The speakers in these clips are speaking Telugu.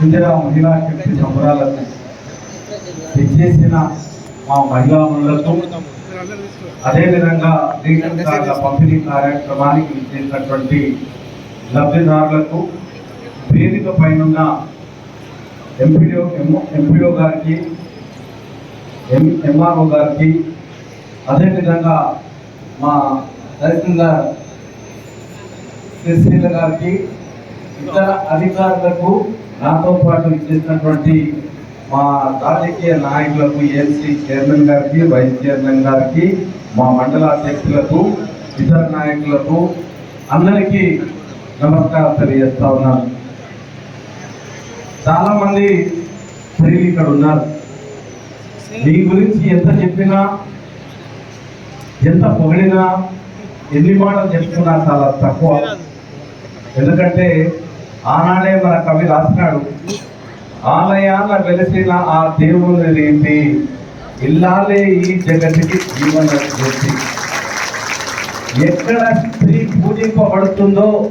ఇందిరా మహిళా శక్తి సంబరాలకు విచ్చేసిన మా మహిళా మనులకు అదేవిధంగా రేషన్ కార్డుల పంపిణీ కార్యక్రమానికి విచ్చేసినటువంటి లబ్ధిదారులకు వేదిక పైన ఎంపీడీఓ ఎంపీడీఓ గారికి ఎం ఎంఆర్ఓ గారికి అదేవిధంగా మా తహసీల్దార్ తహసీల్ గారికి ఇతర అధికారులకు నాతో పాటు ఇచ్చేసినటువంటి మా రాజకీయ నాయకులకు ఏఎంసీ చైర్మన్ గారికి వైస్ చైర్మన్ గారికి మా మండల అధ్యక్షులకు ఇతర నాయకులకు అందరికీ నమస్కారం తెలియజేస్తా ఉన్నాను. చాలా మంది స్త్రీలు ఇక్కడ ఉన్నారు. మీ గురించి ఎంత చెప్పినా ఎంత పొగిడినా ఎన్ని మాటలు చెప్పుకున్నా చాలా తక్కువ. ఎందుకంటే ఆనాడే మన కవి రాసినాడు ఆలయాల వెలిసిన ఆ దేవుని రీతి ఇల్లాలే ఈ జగతికి జీవన జ్యోతి. ఎక్కడ స్త్రీ పూజింపబడుతుందో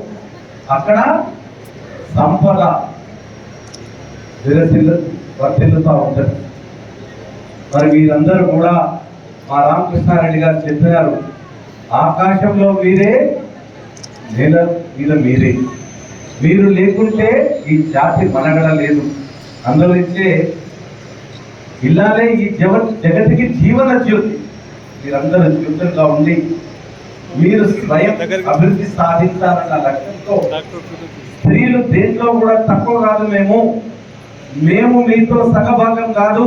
అక్కడ సంపద విరసిల్లు వర్తిల్లుతూ ఉంటుంది. మరి వీరందరూ కూడా మా రామకృష్ణారెడ్డి గారు చెప్పినారు ఆకాశంలో మీరే నేల మీద మీరే. మీరు లేకుంటే ఈ జాతి మనగడ లేదు. అందులోంచే ఇలానే ఈ జగ జగతికి జీవన జ్యోతి. మీరందరూ జ్యోతులుగా ఉండి మీరు స్వయం అభివృద్ధి సాధించాలన్న లక్ష్యంతో స్త్రీలు దేంట్లో కూడా తక్కువ కాదు మేము. మేము మీతో సగభాగం కాదు.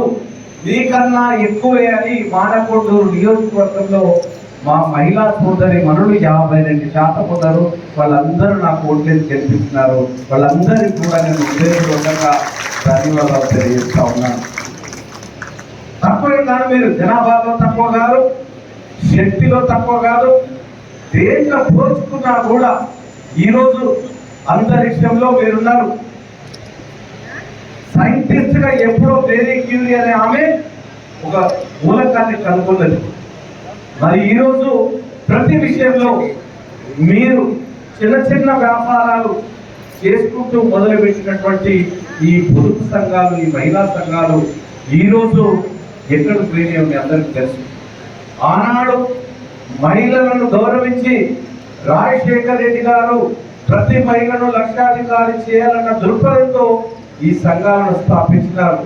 మీకన్నా ఎక్కువే అని మానకొండూరు నియోజకవర్గంలో మా మహిళా సోదరి మనులు యాభై రెండు శాతం ఉన్నారు. వాళ్ళందరూ నాకు ఓట్లేసి గెలిపిస్తున్నారు. వాళ్ళందరికీ కూడా నేను ఉద్యోగంగా ధన్యవాదాలు తెలియజేస్తా ఉన్నాను. తక్కువ కాదు మీరు. జనాభాలో తక్కువ కాదు. శక్తిలో తక్కువ కాదు. దేంట్లో పోల్చుకున్నా కూడా ఈరోజు అంతరిక్షంలో మీరున్నారు. సైంటిస్ట్గా ఎప్పుడో మేరీ క్యూరీ అనే ఆమె ఒక మూలకాన్ని కనుగొన్నది మరి ఈరోజు ప్రతి విషయంలో మీరు చిన్న చిన్న వ్యాపారాలు చేసుకుంటూ మొదలుపెట్టినటువంటి ఈ పొదుపు సంఘాలు ఈ మహిళా సంఘాలు ఈరోజు ఎక్కడ పోయినాయో మీ అందరికీ తెలుసు. ఆనాడు మహిళలను గౌరవించి రాజశేఖర రెడ్డి గారు ప్రతి మహిళను లక్షాధికారి చేయాలన్న దృక్పథంతో ఈ సంఘాలను స్థాపించినారు.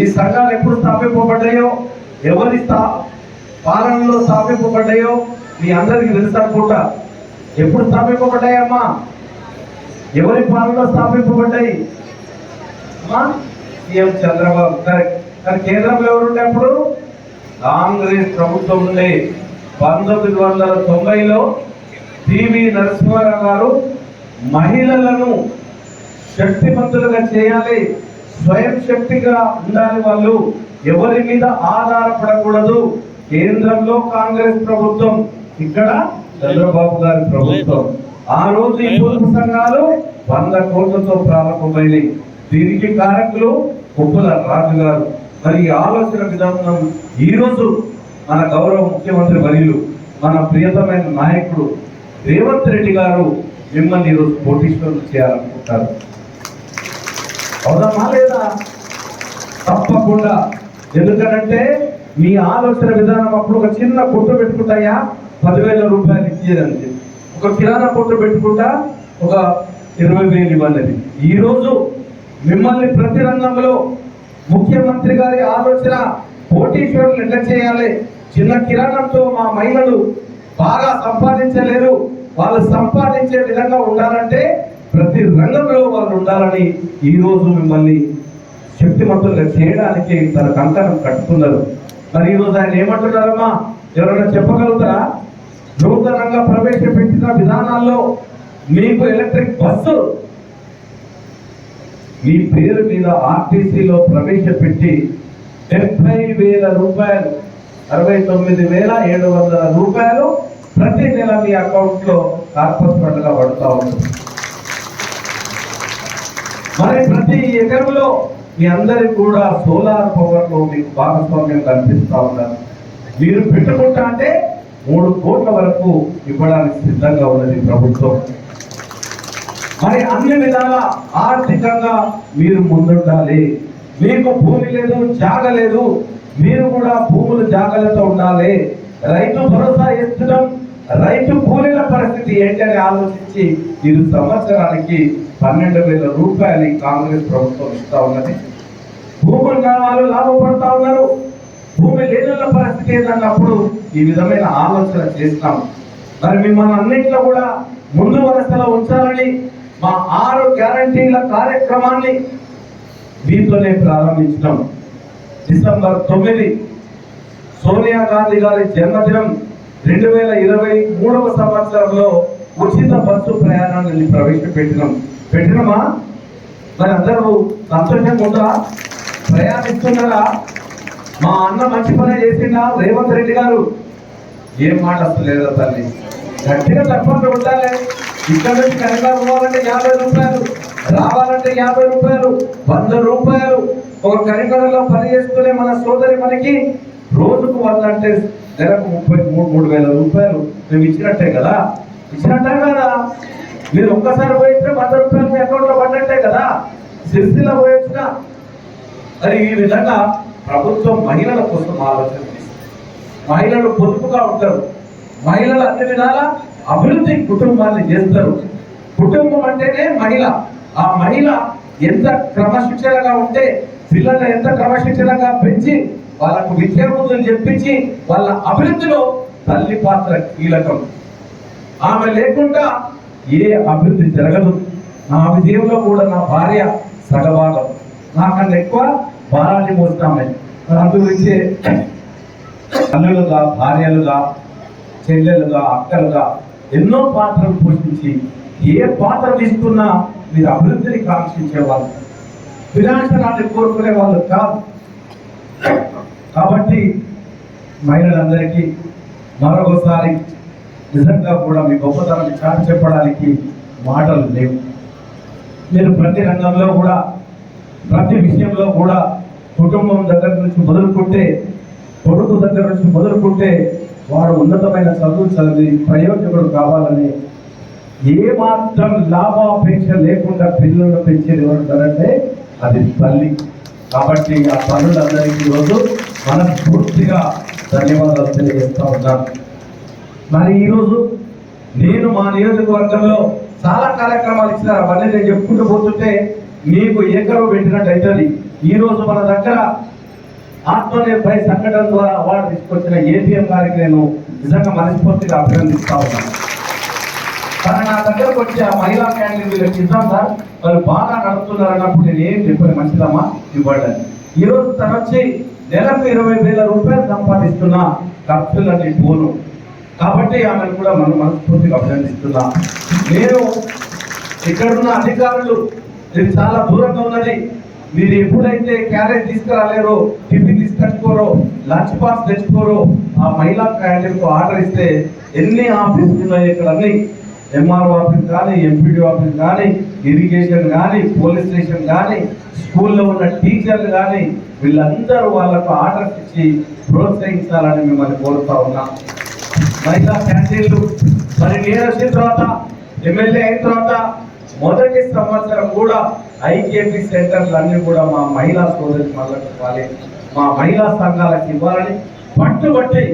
ఈ సంఘాలు ఎప్పుడు స్థాపింపబడ్డాయో ఎవరి స్థా పాలనలో స్థాపింపబడ్డాయో మీ అందరికీ తెలుసనుకుంటా ఎప్పుడు స్థాపింపబడ్డాయమ్మా? ఎవరి పాలనలో స్థాపింపబడ్డాయి? సీఎం చంద్రబాబు. కరెక్ట్ కానీ కేంద్రంలో ఎవరుండే అప్పుడు? కాంగ్రెస్ ప్రభుత్వం ఉండే పంతొమ్మిది వందల తొంభైలో పివి నరసింహారావు గారు మహిళలను శక్తివంతులుగా చేయాలి స్వయం శక్తిగా ఉండాలి వాళ్ళు. ఎవరి మీద ఆధారపడకూడదు. కేంద్రంలో కాంగ్రెస్ ప్రభుత్వం ఇక్కడ చంద్రబాబు గారి ప్రభుత్వం. ఆ రోజు ఈ పొదుపు సంఘాలు వంద కోట్లతో ప్రారంభమైనవి దీనికి కారకులు కుప్పల రాజు గారు. మరి ఆలోచన విధానం ఈ రోజు మన గౌరవ ముఖ్యమంత్రి మరియు మన ప్రియతమైన నాయకుడు రేవంత్ రెడ్డి గారు మిమ్మల్ని ఈరోజు కోటీశ్వరులు చేయాలనుకుంటారు. అవునమ్మా లేదా? తప్పకుండా. ఎందుకనంటే మీ ఆలోచన విధానం అప్పుడు ఒక చిన్న కొట్టు పెట్టుకుంటాయా? పదివేల రూపాయలు ఇచ్చేదండి ఒక కిరాణా కొట్టు పెట్టుకుంటా ఒక ఇరవై వేలు ఇవ్వన్నది ఈరోజు మిమ్మల్ని ప్రతి రంగంలో ముఖ్యమంత్రి గారి ఆలోచన కోటీశ్వరులు ఎట్లా చేయాలి? చిన్న కిరాణంతో మా మహిళలు బాగా సంపాదించలేరు. వాళ్ళు సంపాదించే విధంగా ఉండాలంటే ప్రతి రంగంలో వాళ్ళు ఉండాలని ఈరోజు మిమ్మల్ని శక్తిమంతులుగా చేయడానికి తన కంకణం కట్టుకున్నారు. మరి ఈరోజు ఆయన ఏమంటున్నారమ్మా? ఎవరైనా చెప్పగలుగుతారా? నూతనంగా ప్రవేశపెట్టిన విధానాల్లో మీకు ఎలక్ట్రిక్ బస్సు మీ పేరు మీద ఆర్టీసీలో ప్రవేశపెట్టి డెబ్బై వేల రూపాయలు అరవై తొమ్మిది వేల ఏడు వందల రూపాయలు ప్రతి నెల మీ అకౌంట్లో కార్పస్ పడుతూ ఉంటుంది మరి ప్రతి ఎకరంలో మీ అందరికి కూడా సోలార్ పవర్లో మీకు భాగస్వామ్యం కల్పిస్తా ఉన్నారు. మీరు పెట్టుకుంటా అంటే మూడు కోట్ల వరకు ఇవ్వడానికి సిద్ధంగా ఉన్నది ప్రభుత్వం. మరి అన్ని విధాల ఆర్థికంగా మీరు ముందుండాలి. మీకు భూమి లేదు జాగ లేదు. మీరు కూడా భూములు జాగ్రత్త ఉండాలి. రైతు భరోసా ఇస్తడం రైతు కూలీల పరిస్థితి ఏంటని ఆలోచించి ఇరు సంవత్సరానికి పన్నెండు వేల రూపాయలు కాంగ్రెస్ ప్రభుత్వం ఇస్తా ఉన్నది. భూములు వాళ్ళు లాభపడతా ఉన్నారు. భూమి లేనున్న పరిస్థితి ఏంటన్నప్పుడు ఈ విధమైన ఆలోచన చేస్తాం. మరి మిమ్మల్ని అన్నింటిలో కూడా ముందు వరుసలో ఉంచాలని మా ఆరు గ్యారంటీల కార్యక్రమాన్ని దీంతోనే ప్రారంభించడం డిసెంబర్ తొమ్మిది సోనియా గాంధీ గారి జన్మదినం రెండు వేల ఇరవై మూడవ సంవత్సరంలో ఉచిత బస్సు ప్రయాణాన్ని ప్రవేశపెట్టినాం. పెట్టినమా? మరి అందరూ సంతోషంగా ఉందా? ప్రయాణిస్తున్నారా? మా అన్న మంచి పని చేసిందా రేవంత్ రెడ్డి గారు? ఏం మాట వస్తలేదా తల్లి? గట్టిగా తప్పకుండా ఉండాలి. ఇక్కడ నుంచి కనకాల పోవాలంటే యాభై రూపాయలు రావాలంటే యాభై రూపాయలు వంద రూపాయలు. ఒక కరికరంలో పని చేసుకునే మన సోదరి మనకి రోజుకు వంద అంటే నెలకు ముప్పై మూడు మూడు వేల రూపాయలు మేము ఇచ్చినట్టే కదా? ఇచ్చినట్టే కదా. మీరు ఒక్కసారి పోయించిన వంద రూపాయలు మీ అకౌంట్లో పడినట్టే కదా. సిరిసిల్ల పోయించిన మరి ఈ విధంగా ప్రభుత్వం మహిళల కోసం ఆలోచన మహిళలు పొదుపుగా ఉంటారు. మహిళలు అన్ని విధాల అభివృద్ధి కుటుంబాన్ని చేస్తారు. కుటుంబం అంటేనే మహిళ. ఆ మహిళ ఎంత క్రమశిక్షణగా ఉంటే పిల్లలు ఎంత క్రమశిక్షణగా పెంచి వాళ్ళకు విద్యాబుద్ధులు చెప్పించి వాళ్ళ అభివృద్ధిలో తల్లి పాత్ర కీలకం. ఆమె లేకుండా ఏ అభివృద్ధి జరగదు. నా విజయంలో కూడా నా భార్య సగభాగం. నాకన్నా ఎక్కువ భారాన్ని మోస్తామే. అందు గురించే అల్లులుగా భార్యలుగా చెల్లెలుగా అక్కలుగా ఎన్నో పాత్రలు పోషించి ఏ పాత్ర తీసుకున్నా మీరు అభివృద్ధిని కాంక్షించేవాళ్ళు. వినాశనాన్ని కోరుకునే వాళ్ళు కాదు. కాబట్టి మహిళలందరికీ మరొకసారి నిజంగా కూడా మీ గొప్పతనాన్ని చాటి చెప్పడానికి మాటలు లేవు. మీరు ప్రతి రంగంలో కూడా ప్రతి విషయంలో కూడా కుటుంబం దగ్గర నుంచి మొదలుకుంటే కొడుకు దగ్గర నుంచి మొదలుకుంటే వాడు ఉన్నతమైన చదువు చదివి ప్రయోజకుడు కావాలని ఏమాత్రం లాభాపేక్ష లేకుండా పిల్లలను పెంచేది ఎవరుంటారంటే అది తల్లి. కాబట్టి ఆ తల్లులందరికీ ఈరోజు మనస్ఫూర్తిగా ధన్యవాదాలు తెలియజేస్తా ఉన్నాను. మరి ఈరోజు నేను మా నియోజకవర్గంలో చాలా కార్యక్రమాలు ఇచ్చినారు. అవన్నీ నేను చెప్పుకుంటూ పోతుంటే మీకు ఏకరవ పెట్టినట్టు అవుతుంది ఈ రోజు మన దగ్గర ఆత్మనిర్భయ సంఘటన ద్వారా అవార్డు తీసుకొచ్చిన ఏపీఎం గారికి నేను నిజంగా మనస్ఫూర్తిగా అభినందిస్తా ఉన్నాను. కానీ నా దగ్గరకు వచ్చి ఆ మహిళా క్యాంటీన్ వీళ్ళకి ఇద్దాం సార్. వాళ్ళు బాగా నడుపుతున్నారు అన్నప్పుడు నేను ఏం చెప్పాను మంచిదమ్మా? ఇవ్వండి ఈ రోజు తను వచ్చి నెలకు ఇరవై వేల రూపాయలు సంపాదిస్తున్న ఖర్చులన్నీ పోను కాబట్టి ఆమెను కూడా మనం మనస్ఫూర్తిగా అభినందిస్తున్నా. నేను ఇక్కడున్న అధికారులు ఇది చాలా దూరంగా ఉన్నది. మీరు ఎప్పుడైతే క్యారేజ్ తీసుకురాలేరో టిఫిన్ తీసుకొచ్చుకోరో లంచ్ బాక్స్ తెచ్చుకోరో ఆ మహిళా క్యాంటీన్కు ఆర్డర్ ఇస్తే ఎన్ని ఆఫీసులు ఉన్నాయి ఇక్కడ అన్ని ఎంఆర్ఓ ఆఫీస్ కానీ ఎంపీడీ ఆఫీస్ కానీ ఇరిగేషన్ కానీ పోలీస్ స్టేషన్ కానీ స్కూల్లో ఉన్న టీచర్లు కానీ వీళ్ళందరూ వాళ్ళకు ఆర్డర్స్ ఇచ్చి ప్రోత్సహించాలని మిమ్మల్ని కోరుతా ఉన్నాం. మహిళా క్యాంటీన్లు మరి నేను వచ్చిన తర్వాత ఎమ్మెల్యే అయిన తర్వాత మొదటి సంవత్సరం కూడా ఐకేపీ సెంటర్లు అన్నీ కూడా మా మహిళా సోదరి మళ్ళీ ఇవ్వాలి మా మహిళా సంఘాలకు ఇవ్వాలని పట్టుబట్టి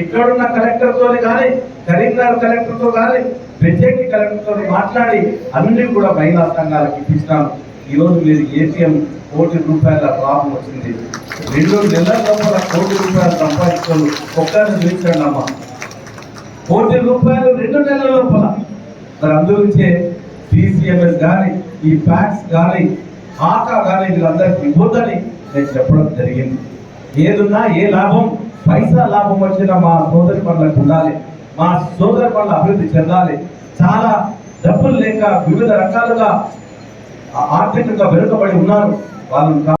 ఇక్కడున్న కలెక్టర్తో కానీ కరీంనగర్ కలెక్టర్తో కానీ ప్రత్యేక కలెక్టర్తో మాట్లాడి అన్ని కూడా మహిళా సంఘాలకు ఇప్పించినాను ఈ రోజు మీరు ఏటీఎం కోటి రూపాయల లాభం వచ్చింది. రెండు నెలల లోపల కోటి రూపాయలు సంపాదించుకోవాలి ఒక్కరిని చూపించండి అమ్మ. కోటి రూపాయలు రెండు నెలల లోపల. మరి అందుగురించే టీసీఎంఎస్ కానీ ఈ ప్యాక్స్ కానీ ఆకా కానీ వీళ్ళందరికీ ఇవ్వద్దని నేను చెప్పడం జరిగింది. ఏదున్నా ఏ లాభం? పైసా లాభం వచ్చినా మా సోదరి పనులకు ఉండాలి. మా సోదర పనులు అభివృద్ధి చెందాలి. చాలా డబ్బులు లేక వివిధ రకాలుగా ఆర్థికంగా వెనుకబడి ఉన్నారు. వాళ్ళని